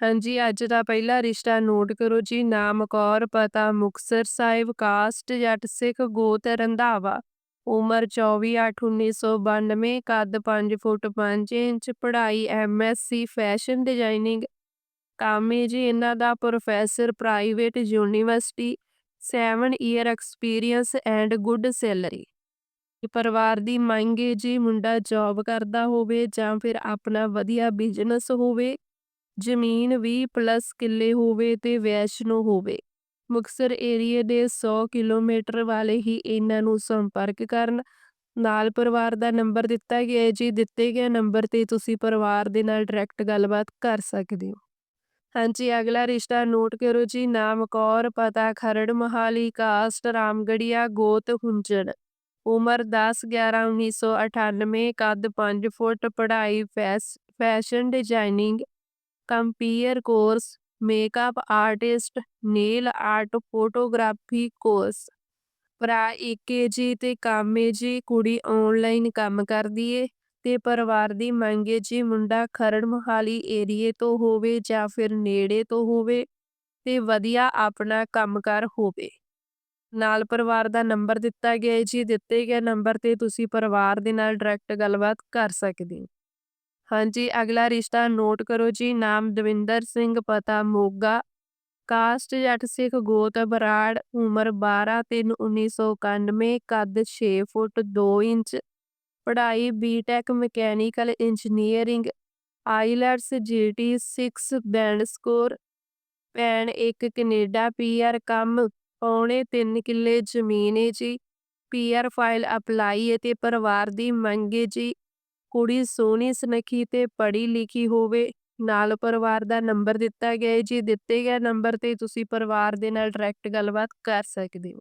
ਹਾਂਜੀ, ਅੱਜ ਦਾ ਪਹਿਲਾ ਰਿਸ਼ਤਾ ਨੋਟ ਕਰੋ ਜੀ। ਨਾਮ ਕੌਰ, ਪਤਾ ਮੁਕਤਸਰ ਸਾਹਿਬ, ਕਾਸਟ ਜੱਟ ਸਿੱਖ ਗੋਤ ਰੰਧਾਵਾ। ਉਮਰ 24/8/1992 ਕੱਦ 5 ਫੁੱਟ 5 ਇੰਚ, ਪੜ੍ਹਾਈ ਐਮਐਸਸੀ ਫੈਸ਼ਨ ਡਿਜ਼ਾਈਨਿੰਗ ਕੰਮ ਹੈ ਜੀ ਇਹਨਾਂ ਦਾ professor, private university 7 year experience and good salary. ਪਰਿਵਾਰ ਦੀ ਮੰਗ ਹੈ ਜੀ ਮੁੰਡਾ ਜੌਬ ਕਰਦਾ ਹੋਵੇ ਜਾਂ ਫਿਰ ਆਪਣਾ ਵਧੀਆ ਬਿਜ਼ਨਸ ਹੋਵੇ। ਜ਼ਮੀਨ 20 ਪਲੱਸ ਕਿੱਲੇ ਹੋਵੇ ਤੇ ਵੈਸ਼ਨੋ ਹੋਵੇ। ਮੁਕਤਸਰ ਏਰੀਏ ਦੇ 100 ਕਿਲੋਮੀਟਰ ਵਾਲੇ ਹੀ ਇਹਨਾਂ ਨੂੰ ਸੰਪਰਕ ਕਰਨ। ਨਾਲ ਪਰਿਵਾਰ ਦਾ ਨੰਬਰ ਦਿੱਤਾ ਗਿਆ ਹੈ। ਜੀ ਦਿੱਤੇ ਗਏ ਨੰਬਰ ਤੇ ਤੁਸੀਂ ਪਰਿਵਾਰ ਦੇ ਨਾਲ ਡਾਇਰੈਕਟ ਗੱਲਬਾਤ ਕਰ ਸਕਦੇ ਹੋ। ਹਾਂਜੀ, ਅਗਲਾ ਰਿਸ਼ਤਾ ਨੋਟ ਕਰੋ ਜੀ। ਨਾਮ ਕੌਰ, ਪਤਾ ਖਰੜ, ਮਹਾਲੀ, ਕਾਸਟ, ਰਾਮਗੜੀਆ, ਗੋਤ, ਹੁੰਜਣ। ਉਮਰ 10 11 1998 ਕੱਦ 5 ਫੁੱਟ, ਪੜ੍ਹਾਈ fashion designing compere course makeup artist nail art photography course ਭਰਾ ਏਕੇ ਜੀ ਤੇ ਕਾਮੇ ਜੀ, ਕੁੜੀ ਆਨਲਾਈਨ ਕੰਮ ਕਰਦੀ ਏ ਤੇ ਪਰਿਵਾਰ ਦੀ ਮੰਗੇ ਜੀ ਮੁੰਡਾ ਖਰੜ ਮਹਾਲੀ ਏਰੀਏ ਤੋਂ ਹੋਵੇ ਜਾਂ ਫਿਰ ਨੇੜੇ ਤੋਂ ਹੋਵੇ ਤੇ ਵਧੀਆ ਆਪਣਾ ਕੰਮਕਾਰ ਹੋਵੇ। ਨਾਲ ਪਰਿਵਾਰ ਦਾ ਨੰਬਰ ਦਿੱਤਾ ਗਿਆ ਜੀ, ਦਿੱਤੇ ਗਏ ਨੰਬਰ ਤੇ ਤੁਸੀਂ ਪਰਿਵਾਰ ਦੇ ਨਾਲ ਡਾਇਰੈਕਟ ਗੱਲਬਾਤ ਕਰ ਸਕਦੇ ਹੋ। ਹਾਂਜੀ, ਅਗਲਾ ਰਿਸ਼ਤਾ ਨੋਟ ਕਰੋ ਜੀ, ਨਾਮ ਦਵਿੰਦਰ ਸਿੰਘ, ਪਤਾ ਮੋਗਾ। ਕਾਸਟ ਜੱਟ ਸਿੱਖ ਗੋਤ ਬਰਾੜ, ਉਮਰ 12 3 1991 ਕੱਦ 6 ਫੁੱਟ 2 ਇੰਚ। ਪੜ੍ਹਾਈ BTech mechanical engineering IELTS GT 6 band score ਭੈਣ ਇੱਕ ਕੈਨੇਡਾ ਪੀਆਰ ਕੰਮ ਪੌਣੇ 3 ਕਿੱਲੇ ਜ਼ਮੀਨ ਹੈ ਜੀ। ਪੀਆਰ ਫਾਈਲ ਅਪਲਾਈ ਹੈ ਤੇ ਪਰਿਵਾਰ ਦੀ ਮੰਗ ਮੰਗੇ ਜੀ। ਕੁੜੀ ਸੋਹਣੀ, ਸੁਨੱਖੀ ਤੇ ਪੜ੍ਹੀ ਲਿਖੀ ਹੋਵੇ, ਨਾਲ ਪਰਿਵਾਰ ਦਾ ਨੰਬਰ ਦਿੱਤਾ ਗਿਆ ਹੈ ਜੀ ਦਿੱਤੇ ਗਏ ਨੰਬਰ ਤੇ ਤੁਸੀਂ ਪਰਿਵਾਰ ਦੇ ਨਾਲ ਡਾਇਰੈਕਟ ਗੱਲਬਾਤ ਕਰ ਸਕਦੇ ਹੋ।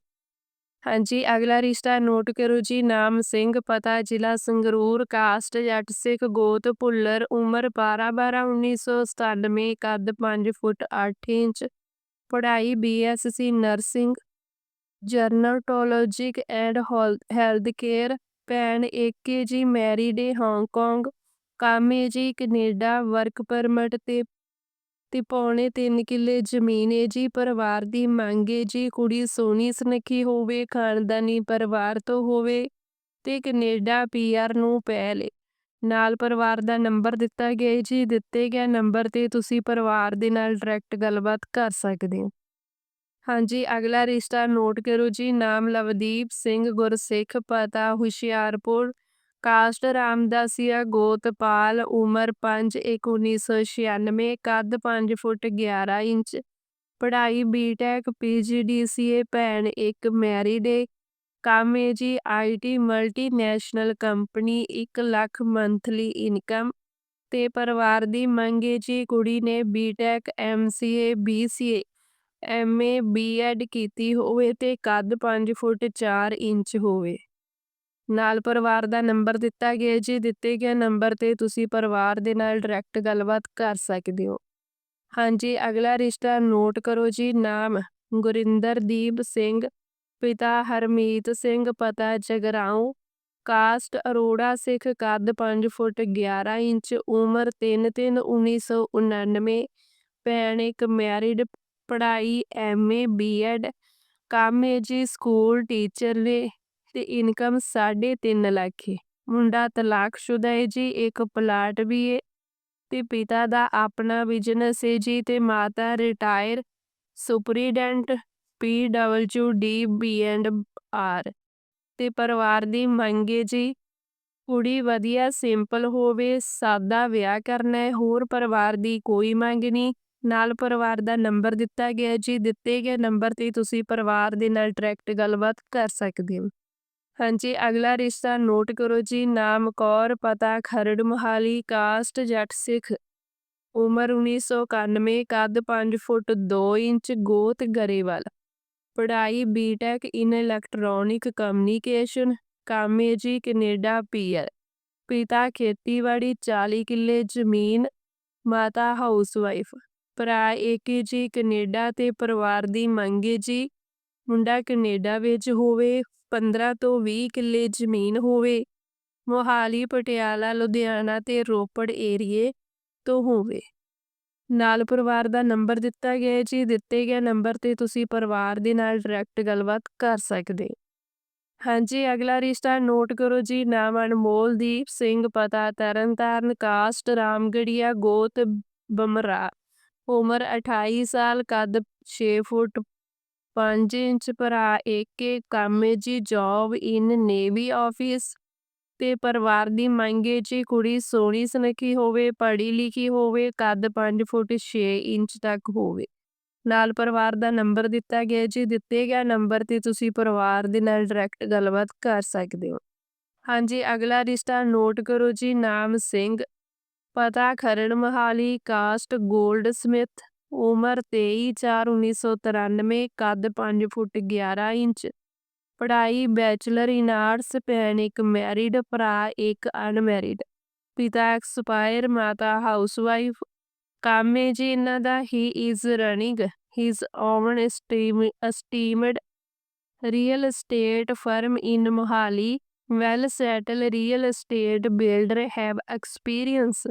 ਹਾਂਜੀ, ਅਗਲਾ ਰਿਸ਼ਤਾ ਨੋਟ ਕਰੋ ਜੀ। ਨਾਮ ਸਿੰਘ, ਪਤਾ ਜ਼ਿਲ੍ਹਾ ਸੰਗਰੂਰ, ਕਾਸਟ, ਜੱਟ ਸਿੱਖ, ਗੋਤ, ਭੁੱਲਰ, ਉਮਰ 12 12 1997 ਕੱਦ 5 ਫੁੱਟ 8 ਇੰਚ, ਪੜ੍ਹਾਈ BSc nursing gerontologic and health care ਭੈਣ ਏਕੇ ਜੀ ਮੈਰਿਡ ਏ ਹਾਂਗਕਾਂਗ, ਕੰਮ ਜੀ ਕੈਨੇਡਾ, ਵਰਕ ਪਰਮਿਟ ਤੇ ਤੇ ਪੌਣੇ 3 ਕਿੱਲੇ ਜ਼ਮੀਨ ਏ ਜੀ, ਪਰਿਵਾਰ ਦੀ ਮੰਗ ਏ ਜੀ, ਕੁੜੀ ਸੋਹਣੀ ਸੁਨੱਖੀ ਹੋਵੇ, ਖਾਨਦਾਨੀ ਪਰਿਵਾਰ ਤੋਂ ਹੋਵੇ ਤੇ ਕੈਨੇਡਾ ਪੀਆਰ ਨੂੰ ਪਹਿਲੇ ਨਾਲ ਪਰਿਵਾਰ ਦਾ ਨੰਬਰ ਦਿੱਤਾ ਗਿਆ ਜੀ, ਦਿੱਤੇ ਗਏ ਨੰਬਰ ਤੇ ਤੁਸੀਂ ਪਰਿਵਾਰ ਦੇ ਨਾਲ ਡਾਇਰੈਕਟ ਗੱਲਬਾਤ ਕਰ ਸਕਦੇ ਹੋ। ਹਾਂਜੀ, ਅਗਲਾ ਰਿਸ਼ਤਾ ਨੋਟ ਕਰੋ ਜੀ, ਨਾਮ ਲਵਦੀਪ ਸਿੰਘ, ਗੁਰਸਿੱਖ, ਪਤਾ, ਹੁਸ਼ਿਆਰਪੁਰ, ਕਾਸਟ ਰਾਮਦਾਸੀਆ, ਗੋਤਪਾਲ, ਉਮਰ 5 1 1996 ਕੱਦ 5 ਫੁੱਟ 11 ਇੰਚ, ਪੜ੍ਹਾਈ ਬੀਟੈਕ ਪੀਜੀਡੀਸੀਏ ਭੈਣ ਇੱਕ ਮੈਰਿਡ ਏ, ਕੰਮ ਹੈ ਜੀ IT multinational company 1 lakh monthly income ਤੇ ਪਰਿਵਾਰ ਦੀ ਮੰਗ ਹੈ ਜੀ, ਕੁੜੀ ਨੇ BTech MCA BCA MA BEd ਕੀਤੀ ਹੋਵੇ ਤੇ ਕੱਦ 5 ਫੁੱਟ 4 ਇੰਚ ਹੋਵੇ। ਨਾਲ ਪਰਿਵਾਰ ਦਾ ਨੰਬਰ ਦਿੱਤਾ ਗਿਆ ਜੀ ਦਿੱਤੇ ਗਏ ਨੰਬਰ ਤੇ ਤੁਸੀਂ ਪਰਿਵਾਰ ਦੇ ਨਾਲ ਡਾਇਰੈਕਟ ਗੱਲਬਾਤ ਕਰ ਸਕਦੇ ਹੋ। ਹਾਂਜੀ, ਅਗਲਾ ਰਿਸ਼ਤਾ ਨੋਟ ਕਰੋ ਜੀ। ਨਾਮ ਗੁਰਿੰਦਰਦੀਪ ਸਿੰਘ, ਪਿਤਾ ਹਰਮੀਤ ਸਿੰਘ, ਪਤਾ ਜਗਰਾਉਂ, ਕਾਸਟ ਅਰੋੜਾ ਸਿੱਖ ਕੱਦ 5 ਫੁੱਟ 11 ਇੰਚ, ਉਮਰ 3 3 1999 ਭੈਣ ਇੱਕ ਮੈਰਿਡ ਪੜ੍ਹਾਈ ਐਮਏ ਬੀਐਡ ਕੰਮ ਹੈ ਜੀ ਸਕੂਲ, ਟੀਚਰ ਨੇ ਤੇ ਇਨਕਮ 3.5 ਲੱਖ ਹੈ ਮੁੰਡਾ ਤਲਾਕਸ਼ੁਦਾ ਹੈ ਜੀ, ਇੱਕ ਪਲਾਟ ਵੀ ਹੈ ਤੇ ਪਿਤਾ ਦਾ ਆਪਣਾ ਬਿਜ਼ਨਸ ਹੈ ਜੀ ਤੇ ਮਾਤਾ retire superintendent P W D B and R ਤੇ ਪਰਿਵਾਰ ਦੀ ਮੰਗ ਏ ਜੀ, ਕੁੜੀ ਵਧੀਆ, ਸਿੰਪਲ ਹੋਵੇ, ਸਾਦਾ ਵਿਆਹ ਕਰਨਾ ਹੈ ਹੋਰ ਪਰਿਵਾਰ ਦੀ ਕੋਈ ਮੰਗ ਨਹੀਂ। ਨਾਲ ਪਰਿਵਾਰ ਦਾ ਨੰਬਰ ਦਿੱਤਾ ਗਿਆ, ਜੀ ਦਿੱਤੇ ਗਏ ਨੰਬਰ ਤੇ ਤੁਸੀਂ ਪਰਿਵਾਰ ਦੇ ਨਾਲ ਡਾਇਰੈਕਟ ਗੱਲਬਾਤ ਕਰ ਸਕਦੇ ਹੋ। ਹਾਂਜੀ, ਅਗਲਾ ਰਿਸ਼ਤਾ ਨੋਟ ਕਰੋ ਜੀ, ਨਾਮ ਕੌਰ, ਪਤਾ ਖਰੜ, ਮੋਹਾਲੀ, ਕਾਸਟ, ਜੱਟ ਸਿੱਖ। ਉਮਰ 1991 ਕੱਦ 5 ਫੁੱਟ 2 ਇੰਚ, ਗੋਤ ਗਰੇਵਾਲ। ਪੜ੍ਹਾਈ ਬੀਟੈਕ ਇਨ ਇਲੈਕਟ੍ਰੋਨਿਕ ਕਮਿਊਨੀਕੇਸ਼ਨ ਕਾਮੇ ਜੀ ਕੈਨੇਡਾ ਪੀਆਰ ਪਿਤਾ ਖੇਤੀਬਾੜੀ 40 ਕਿੱਲੇ, ਜ਼ਮੀਨ, ਮਾਤਾ ਹਾਊਸਵਾਈਫ ਭਰਾ ਏਕੇ ਜੀ, ਕੈਨੇਡਾ ਤੇ ਪਰਿਵਾਰ ਦੀ ਮੰਗ ਮੰਗੇ ਜੀ। ਮੁੰਡਾ ਕੈਨੇਡਾ ਵਿੱਚ ਹੋਵੇ 15 ਤੋਂ 20 ਕਿੱਲੇ ਜ਼ਮੀਨ ਹੋਵੇ। ਮੋਹਾਲੀ, ਪਟਿਆਲਾ, ਲੁਧਿਆਣਾ ਤੇ ਰੋਪੜ ਏਰੀਏ ਤੋਂ ਹੋਵੇ। ਨਾਲ ਪਰਿਵਾਰ ਦਾ ਨੰਬਰ ਦਿੱਤਾ ਗਿਆ ਹੈ ਜੀ। ਦਿੱਤੇ ਗਏ ਨੰਬਰ ਤੇ ਤੁਸੀਂ ਪਰਿਵਾਰ ਦੇ ਨਾਲ ਡਾਇਰੈਕਟ ਗੱਲਬਾਤ ਕਰ ਸਕਦੇ ਹਾਂਜੀ, ਅਗਲਾ ਰਿਸ਼ਤਾ ਨੋਟ ਕਰੋ ਜੀ। ਨਾਮ ਅਨਮੋਲਦੀਪ ਸਿੰਘ, ਪਤਾ ਤਰਨਤਾਰਨ, ਕਾਸਟ, ਰਾਮਗੜੀਆ, ਗੋਤ, ਬਮਰਾ। ਉਮਰ 28 ਸਾਲ, ਕੱਦ 6 ਫੁੱਟ 5 ਇੰਚ, ਭਰਾ ਏਕੇ, ਕਾਮੇ ਜੌਬ ਇਨ ਨੇਵੀ ਆਫਿਸ। ਤੇ ਪਰਿਵਾਰ ਦੀ ਮੰਗੇ ਜੀ, ਕੁੜੀ ਸੋਹਣੀ ਸੁਨੱਖੀ ਹੋਵੇ, ਪੜ੍ਹੀ ਲਿਖੀ ਹੋਵੇ, ਕੱਦ 5 ਫੁੱਟ 6 ਇੰਚ ਤੱਕ ਹੋਵੇ। ਨਾਲ ਪਰਿਵਾਰ ਦਾ ਨੰਬਰ ਦਿੱਤਾ ਗਿਆ ਜੀ, ਦਿੱਤੇ ਗਿਆ ਨੰਬਰ ਤੇ ਤੁਸੀਂ ਪਰਿਵਾਰ ਦੇ ਨਾਲ ਡਾਇਰੈਕਟ ਗੱਲਬਾਤ ਕਰ ਸਕਦੇ ਹੋ। ਹਾਂਜੀ, ਅਗਲਾ ਰਿਸ਼ਤਾ ਨੋਟ ਕਰੋ ਜੀ, ਨਾਮ ਸਿੰਘ ਪਤਾ Kharar Mohali caste goldsmith ਉਮਰ 23/4/1993 ਕੱਦ 5 ਫੁੱਟ 11 ਇੰਚ ਪੜ੍ਹਾਈ ਬੈਚਲਰ ਇਨ ਆਰਟਸ ਭੈਣ ਇੱਕ ਮੈਰਿਡ ਭਰਾ ਇੱਕ ਅਨਮੈਰਿਡ ਪਿਤਾ ਐਕਸਪਾਇਰ ਮਾਤਾ ਹਾਊਸਵਾਈਫ ਕੰਮ ਕਾਮੇ ਜੀ ਇਹਨਾਂ ਦਾ he is running his own esteemed real estate firm in Mohali well settled real estate builder have experience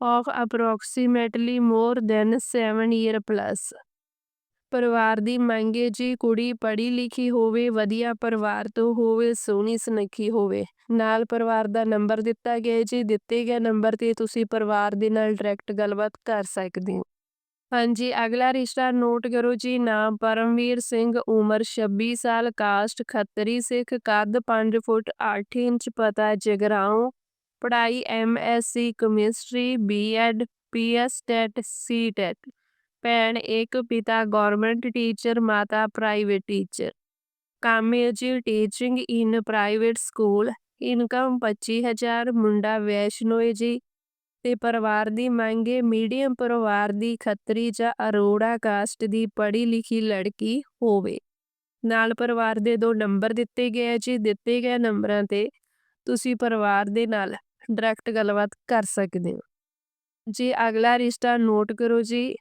of approximately more than 7 year plus ਪਰਿਵਾਰ ਦੀ ਮੰਗ ਹੈ ਜੀ ਕੁੜੀ ਪੜ੍ਹੀ ਲਿਖੀ ਹੋਵੇ, ਵਧੀਆ ਪਰਿਵਾਰ ਤੋਂ ਹੋਵੇ, ਸੋਹਣੀ ਸੁਨੱਖੀ ਹੋਵੇ। ਨਾਲ ਪਰਿਵਾਰ ਦਾ ਨੰਬਰ ਦਿੱਤਾ ਗਿਆ ਜੀ, ਦਿੱਤੇ ਗਏ ਨੰਬਰ ਤੇ ਤੁਸੀਂ ਪਰਿਵਾਰ ਦੇ ਨਾਲ ਡਾਇਰੈਕਟ ਗੱਲਬਾਤ ਕਰ ਸਕਦੇ ਹੋ। ਹਾਂਜੀ, ਅਗਲਾ ਰਿਸ਼ਤਾ ਨੋਟ ਕਰੋ ਜੀ, ਨਾਮ ਪਰਮਵੀਰ ਸਿੰਘ, ਉਮਰ 26 ਸਾਲ ਕਾਸਟ ਖੱਤਰੀ ਸਿੱਖ, ਕੱਦ 5 ਫੁੱਟ 8 ਇੰਚ, ਪਤਾ ਜਗਰਾਉਂ ਪੜ੍ਹਾਈ MSc chemistry BEd PSTET, CTET. ਭੈਣ, ਇੱਕ ਪਿਤਾ ਗਵਰਨਮੈਂਟ ਟੀਚਰ, ਮਾਤਾ, ਪ੍ਰਾਈਵੇਟ ਟੀਚਰ। ਕਾਮੇ ਜੀ, teaching in private school. Income 25000 ਮੁੰਡਾ ਵੈਸ਼ਨੋਏ ਜੀ। ਤੇ ਪਰਿਵਾਰ ਦੀ ਮੰਗੇ ਮੀਡੀਅਮ ਪਰਿਵਾਰ ਦੀ ਖੱਤਰੀ ਜਾਂ ਅਰੋੜਾ ਕਾਸਟ ਦੀ ਪੜ੍ਹੀ ਲਿਖੀ ਲੜਕੀ ਹੋਵੇ। ਨਾਲ ਪਰਿਵਾਰ ਦੇ ਦੋ ਨੰਬਰ ਦਿੱਤੇ ਗਏ ਜੀ, ਦਿੱਤੇ ਗਏ ਨੰਬਰਾਂ ਤੇ। ਤੁਸੀਂ ਪਰਿਵਾਰ ਦੇ ਨਾਲ ਡਾਇਰੈਕਟ ਗੱਲਬਾਤ ਕਰ ਸਕਦੇ ਹੋ। ਜੀ, ਅਗਲਾ ਰਿਸ਼ਤਾ ਨੋਟ ਕਰੋ ਜੀ।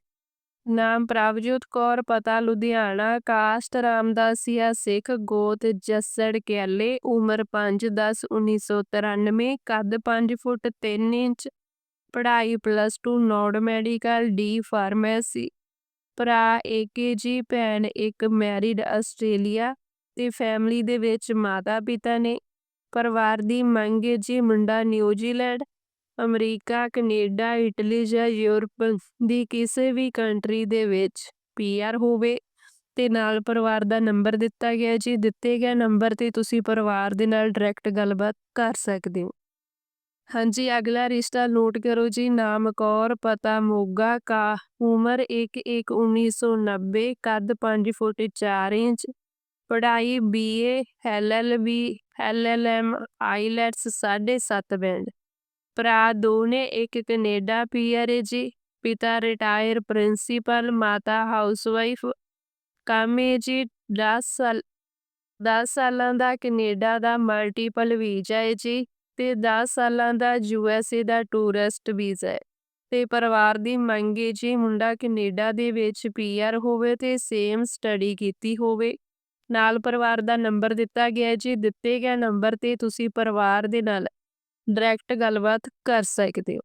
ਨਾਮ ਪ੍ਰਭਜੋਤ ਕੌਰ, ਪਤਾ ਲੁਧਿਆਣਾ। ਕਾਸਟ ਰਾਮਦਾਸੀਆ ਸਿੱਖ ਗੋਤ ਜੱਸੜ ਕੈਲੇ, ਉਮਰ 5/10/1993 ਕੱਦ 5 ਫੁੱਟ 3 ਇੰਚ। ਪੜ੍ਹਾਈ ਪਲੱਸ 2 ਨੋਡ ਮੈਡੀਕਲ ਡੀ ਫਾਰਮੇਸੀ ਭਰਾ ਏਕੇਜੀ ਭੈਣ ਇੱਕ ਮੈਰਿਡ ਆਸਟ੍ਰੇਲੀਆ ਤੇ ਫੈਮਿਲੀ ਦੇ ਵਿੱਚ ਮਾਤਾ ਪਿਤਾ ਨੇ। ਪਰਿਵਾਰ ਦੀ ਮੰਗੇ ਜੀ। ਮੁੰਡਾ New Zealand, America, Canada, Italy ਜਾਂ ਯੂਰਪ ਦੀ ਕਿਸੇ ਵੀ ਕੰਟਰੀ ਦੇ ਵਿੱਚ ਪੀਆਰ ਹੋਵੇ ਤੇ ਨਾਲ ਪਰਿਵਾਰ ਦਾ ਨੰਬਰ ਦਿੱਤਾ ਗਿਆ ਜੀ। ਦਿੱਤੇ ਗਏ ਨੰਬਰ ਤੇ ਤੁਸੀਂ ਪਰਿਵਾਰ ਦੇ ਨਾਲ ਡਾਇਰੈਕਟ ਗੱਲਬਾਤ ਕਰ ਸਕਦੇ ਹੋ। ਹਾਂਜੀ, ਅਗਲਾ ਰਿਸ਼ਤਾ ਨੋਟ ਕਰੋ ਜੀ। ਨਾਮ ਕੌਰ, ਪਤਾ ਮੋਗਾ, ਕਾ, ਉਮਰ 1/1/1990 ਕੱਦ 5 ਫੁੱਟ 4 ਇੰਚ, ਪੜ੍ਹਾਈ BA LLB LLM IELTS 7.5 band ਭਰਾ ਦੋਨੇ ਇੱਕ ਕੈਨੇਡਾ ਪੀਆਰ ਹੈ ਜੀ। ਪਿਤਾ ਰਿਟਾਇਰ ਪ੍ਰਿੰਸੀਪਲ, ਮਾਤਾ ਹਾਊਸਵਾਈਫ। ਕਾਮੇ ਜੀ 10 ਸਾਲ 10 ਸਾਲਾਂ ਦਾ ਕੈਨੇਡਾ ਦਾ ਮਲਟੀਪਲ ਵੀਜ਼ਾ ਹੈ ਜੀ ਤੇ 10 ਸਾਲਾਂ ਦਾ ਯੂਐਸਏ ਦਾ ਟੂਰਿਸਟ ਵੀਜ਼ਾ ਹੈ ਤੇ ਪਰਿਵਾਰ ਦੀ ਮੰਗ ਮੰਗੇ ਜੀ ਮੁੰਡਾ ਕੈਨੇਡਾ ਦੇ ਵਿੱਚ ਪੀਆਰ ਹੋਵੇ ਤੇ ਸੇਮ ਸਟੱਡੀ ਕੀਤੀ ਹੋਵੇ। ਨਾਲ ਪਰਿਵਾਰ ਦਾ ਨੰਬਰ ਦਿੱਤਾ ਗਿਆ ਜੀ, ਦਿੱਤੇ ਗਏ ਨੰਬਰ ਤੇ ਤੁਸੀਂ ਪਰਿਵਾਰ ਦੇ ਨਾਲ ਡਾਇਰੈਕਟ ਗੱਲਬਾਤ ਕਰ ਸਕਦੇ ਹੋ।